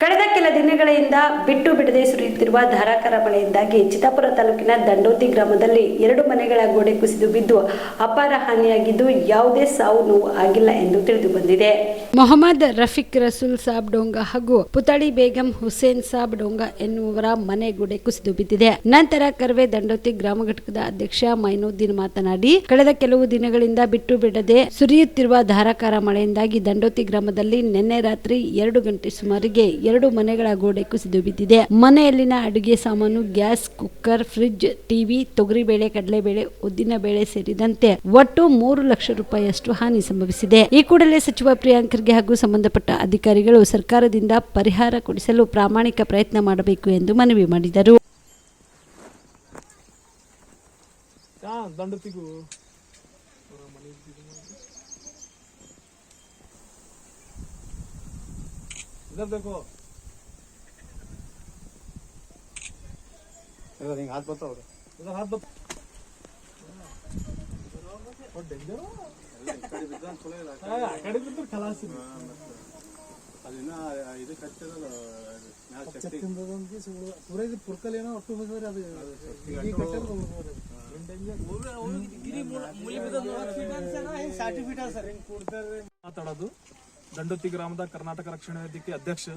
ಕಳೆದ ಕೆಲ ದಿನಗಳಿಂದ ಬಿಟ್ಟು ಬಿಡದೆ ಸುರಿಯುತ್ತಿರುವ ಧಾರಾಕಾರ ಮಳೆಯಿಂದಾಗಿ ಚಿತ್ತಾಪುರ ತಾಲೂಕಿನ ದಂಡೋತಿ ಗ್ರಾಮದಲ್ಲಿ ಎರಡು ಮನೆಗಳ ಗೋಡೆ ಕುಸಿದು ಬಿದ್ದು ಅಪಾರ ಹಾನಿಯಾಗಿದ್ದು ಯಾವುದೇ ಸಾವು ನೋವು ಆಗಿಲ್ಲ ಎಂದು ತಿಳಿದು ಬಂದಿದೆ. ಮೊಹಮ್ಮದ್ ರಫೀಕ್ ರಸೂಲ್ ಸಾಬ್ ಡೋಂಗಾ ಹಾಗೂ ಪುತಳಿ ಬೇಗಂ ಹುಸೇನ್ ಸಾಬ್ ಡೋಂಗಾ ಎನ್ನುವರ ಮನೆ ಗೋಡೆ ಕುಸಿದು ಬಿದ್ದಿದೆ. ನಂತರ ಕರ್ವೆ ದಂಡೋತಿ ಗ್ರಾಮ ಘಟಕದ ಅಧ್ಯಕ್ಷ ಮೈನುದ್ದೀನ್ ಮಾತನಾಡಿ, ಕಳೆದ ಕೆಲವು ದಿನಗಳಿಂದ ಬಿಟ್ಟು ಬಿಡದೆ ಸುರಿಯುತ್ತಿರುವ ಧಾರಾಕಾರ ಮಳೆಯಿಂದಾಗಿ ದಂಡೋತಿ ಗ್ರಾಮದಲ್ಲಿ ನಿನ್ನೆ ರಾತ್ರಿ ಎರಡು ಗಂಟೆ ಸುಮಾರಿಗೆ ಎರಡು ಮನೆಗಳ ಗೋಡೆ ಕುಸಿದು ಬಿದ್ದಿದೆ ಮನೆಯಲ್ಲಿನ ಅಡುಗೆ ಸಾಮಾನು, ಗ್ಯಾಸ್, ಕುಕ್ಕರ್, ಫ್ರಿಡ್ಜ್, ಟಿವಿ, ತೊಗರಿ ಬೇಳೆ ತೊಗರಿಬೇಳೆ ಕಡಲೆಬೇಳೆ ಉದ್ದಿನ ಬೇಳೆ ಸೇರಿದಂತೆ ಒಟ್ಟು ಮೂರು ಲಕ್ಷ ರೂಪಾಯಿಯಷ್ಟು ಹಾನಿ ಸಂಭವಿಸಿದೆ. ಈ ಕೂಡಲೇ ಸಚಿವ ಪ್ರಿಯಾಂಕರ್ಗೆ ಹಾಗೂ ಸಂಬಂಧಪಟ್ಟ ಅಧಿಕಾರಿಗಳು ಸರ್ಕಾರದಿಂದ ಪರಿಹಾರ ಕೊಡಿಸಲು ಪ್ರಾಮಾಣಿಕ ಪ್ರಯತ್ನ ಮಾಡಬೇಕು ಎಂದು ಮನವಿ ಮಾಡಿದರು. देखो ಪುರ್ಕಲ್ ಏನೋ ಒಟ್ಟು ಮಾತಾಡೋದು. ದಂಡೋತಿ ಗ್ರಾಮದ ಕರ್ನಾಟಕ ರಕ್ಷಣಾ ವೇದಿಕೆ ಅಧ್ಯಕ್ಷ.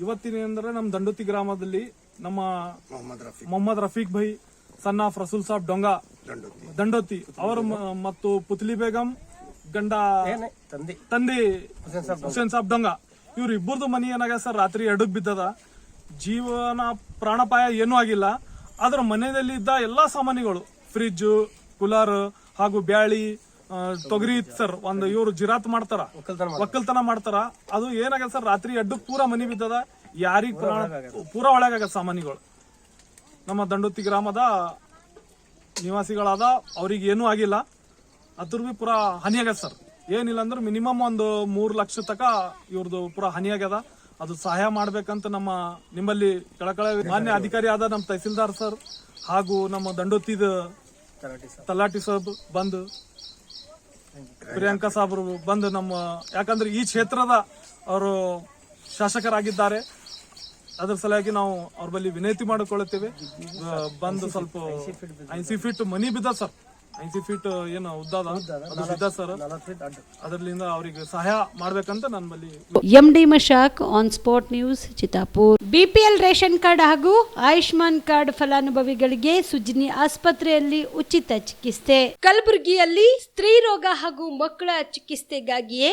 ಇವತ್ತಿನ ನಮ್ಮ ದಂಡೋತಿ ಗ್ರಾಮದಲ್ಲಿ ನಮ್ಮ ಮೊಹಮ್ಮದ್ ರಫಿ ಮೊಹಮ್ಮದ್ ರಫೀಕ್ ಭೈ ಸನ್ ಆಫ್ ರಸೂಲ್ ಸಾಬ್ ಡೊಂಗ. ದಂಡೋತಿ ಅವರು ಮ- ಮತ್ತು ಪುತ್ಲಿ ಬೇಗಂ ಗಂಡ ತಂದೆ. ತಂದೆ ಹುಸೇನ್ ಸಾಬ್ ಡೊಂಗಾ. ಇವ್ರ ಇಬ್ಬರದು ಮನಿ ಏನಾಗ ಸರ್? ರಾತ್ರಿ ಎಡಗ್ ಬಿದ್ದದ. ಜೀವನ ಪ್ರಾಣಪಾಯ ಏನೂ ಆಗಿಲ್ಲ. ಆದ್ರ ಮನೆಯಲ್ಲಿ ಇದ್ದ ಎಲ್ಲಾ ಸಾಮಾನುಗಳು ಫ್ರಿಜ್ ಕೂಲರ್ ಹಾಗೂ ಬ್ಯಾಳಿ ತೊಗರಿ ಸರ್. ಒಂದು ಇವರು ಜಿರಾತ್ ಮಾಡ್ತಾರ. ಒಕ್ಕಲ್ತನ ಮಾಡ್ತಾರ. ಅದು ಏನಾಗ್ಯದ ಸರ್? ರಾತ್ರಿ ಎಡ್ಡಕ್ ಪೂರಾ ಮನಿ ಬಿದ್ದದ. ಯಾರಿಗ್ ಪ್ರಾಣ ಪೂರ ಒಳಗಾಗ ಸಾಮಾನ್ಯಗಳು. ನಮ್ಮ ದಂಡೋತಿ ಗ್ರಾಮದ ನಿವಾಸಿಗಳಾದ ಅವ್ರಿಗೆ ಏನೂ ಆಗಿಲ್ಲ. ಅದ್ರ ಬಿ ಪೂರಾ ಹಾನಿ ಆಗ್ಯದ ಸರ್. ಏನಿಲ್ಲ ಅಂದ್ರೆ ಮಿನಿಮಮ್ ಒಂದು ಮೂರು ಲಕ್ಷ ತಕ ಇವ್ರದ್ದು ಪೂರಾ ಹಾನಿಯಾಗ್ಯದ ಆಗ್ಯದ. ಅದು ಸಹಾಯ ಮಾಡ್ಬೇಕಂತ ನಮ್ಮ ನಿಮ್ಮಲ್ಲಿ ಕೆಳಕಳ ಮಾನ್ಯ ಅಧಿಕಾರಿ ಆದ ನಮ್ಮ ತಹಸೀಲ್ದಾರ್ ಸರ್ ಹಾಗೂ ನಮ್ಮ ದಂಡೋತಿದ ತಲಾಟಿ ಸಾಬ್ ಬಂದು ಪ್ರಿಯಾಂಕಾ ಸಾಬ್ರು ಬಂದು ನಮ್ಮ ಯಾಕಂದ್ರೆ ಈ ಕ್ಷೇತ್ರದ ಅವರು ಶಾಸಕರಾಗಿದ್ದಾರೆ. ಅದರ ಸಲುವಾಗಿ ನಾವು ಅವ್ರ ಬಳಿ ವಿನಂತಿ ಮಾಡಿಕೊಳ್ಳುತ್ತೇವೆ. ಬಂದು ಸ್ವಲ್ಪ ಐಸಿ ಫೀಟ್ ಮನಿ ಬಿದ್ದ ಸರ್. ಐಸಿ ಫೀಟ್ ಏನು ಉದ್ದಾದ? ಅದು ಬಿದ್ದ ಸರ್. ಅದರಿಂದ ಅವರಿಗೆ ಸಹಾಯ ಮಾಡ್ಬೇಕಂತ ನನ್ನ ಬಳಿ MD Mashak on spot news Chittapur. BPL ration card ಹಾಗೂ ಆಯುಷ್ಮಾನ್ ಕಾರ್ಡ್ ಫಲಾನುಭವಿಗಳಿಗೆ ಸುಜಿನಿ ಆಸ್ಪತ್ರೆಯಲ್ಲಿ ಉಚಿತ ಚಿಕಿತ್ಸೆ. ಕಲಬುರಗಿಯಲ್ಲಿ ಸ್ತ್ರೀ ರೋಗ ಹಾಗೂ ಮಕ್ಕಳ ಚಿಕಿತ್ಸೆಗಾಗಿಯೇ